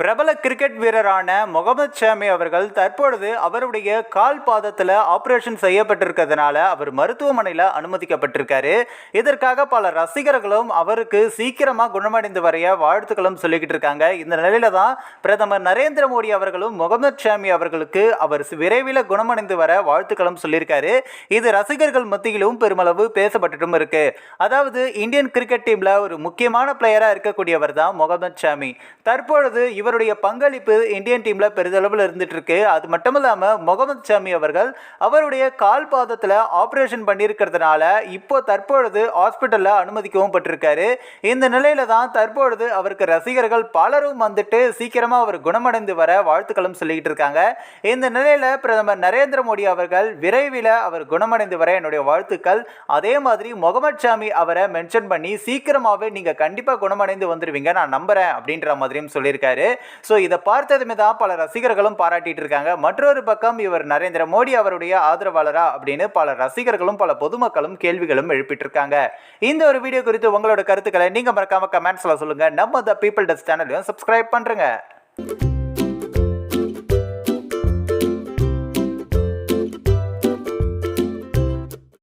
பிரபல கிரிக்கெட் வீரரான முகமது ஷாமி அவர்கள் தற்பொழுது அவருடைய கால் பாதத்தில் ஆபரேஷன் செய்யப்பட்டிருக்கிறதுனால அவர் மருத்துவமனையில் அனுமதிக்கப்பட்டிருக்காரு. இதற்காக பல ரசிகர்களும் அவருக்கு சீக்கிரமாக குணமடைந்து வரைய வாழ்த்துக்களும் சொல்லிக்கிட்டு இருக்காங்க. இந்த நிலையில தான் பிரதமர் நரேந்திர மோடி அவர்களும் முகமது ஷாமி அவர்களுக்கு அவர் விரைவில் குணமடைந்து வர வாழ்த்துக்களும் சொல்லியிருக்காரு. இது ரசிகர்கள் மத்தியிலும் பெருமளவு பேசப்பட்டுட்டும் இருக்கு. அதாவது இந்தியன் கிரிக்கெட் டீமில் ஒரு முக்கியமான பிளேயராக இருக்கக்கூடியவர் தான் முகமது ஷாமி. தற்பொழுது இவருடைய பங்களிப்பு இந்தியன் டீமில் பெரிதளவில் இருந்துட்டு இருக்கு அது மட்டும் இல்லாமல் முகமது ஷாமி அவர்கள் அவருடைய கால் பாதத்தில் ஆப்ரேஷன் பண்ணியிருக்கிறதுனால இப்போ தற்பொழுது ஹாஸ்பிட்டலில் அனுமதிக்கவும் பட்டிருக்காரு. இந்த நிலையில தான் தற்பொழுது அவருக்கு ரசிகர்கள் பலரும் வந்துட்டு சீக்கிரமாக அவர் குணமடைந்து வர வாழ்த்துக்களும் சொல்லிக்கிட்டு இருக்காங்க. இந்த நிலையில் பிரதமர் நரேந்திர மோடி அவர்கள் விரைவில் அவர் குணமடைந்து வர என்னுடைய வாழ்த்துக்கள். அதே மாதிரி முகமது ஷாமி அவரை மென்ஷன் பண்ணி சீக்கிரமாகவே நீங்கள் கண்டிப்பாக குணமடைந்து வந்துடுவீங்க நான் நம்புறேன் அப்படின்ற மாதிரியும் சொல்லியிருக்காரு. ஸோ இதை பார்த்ததுமே தான் பல ரசிகர்களும் பாராட்டிட்டு இருக்காங்க. மற்றொரு பக்கம் இவர் நரேந்திர மோடி அவருடைய ஆதரவாளரா அப்படின்னு பல ரசிகர்களும் பல பொதுமக்களும் கேள்விகளும் எழுப்பிட்டு இருக்காங்க இந்த ஒரு வீடியோ குறித்து உங்களோட கருத்துக்களை நீங்க மறக்காம கமெண்ட்ஸ்ல சொல்லுங்க. நம்ம த பீப்பிள் டஸ் சேனலையும் சப்ஸ்கிரைப் பண்றேங்க.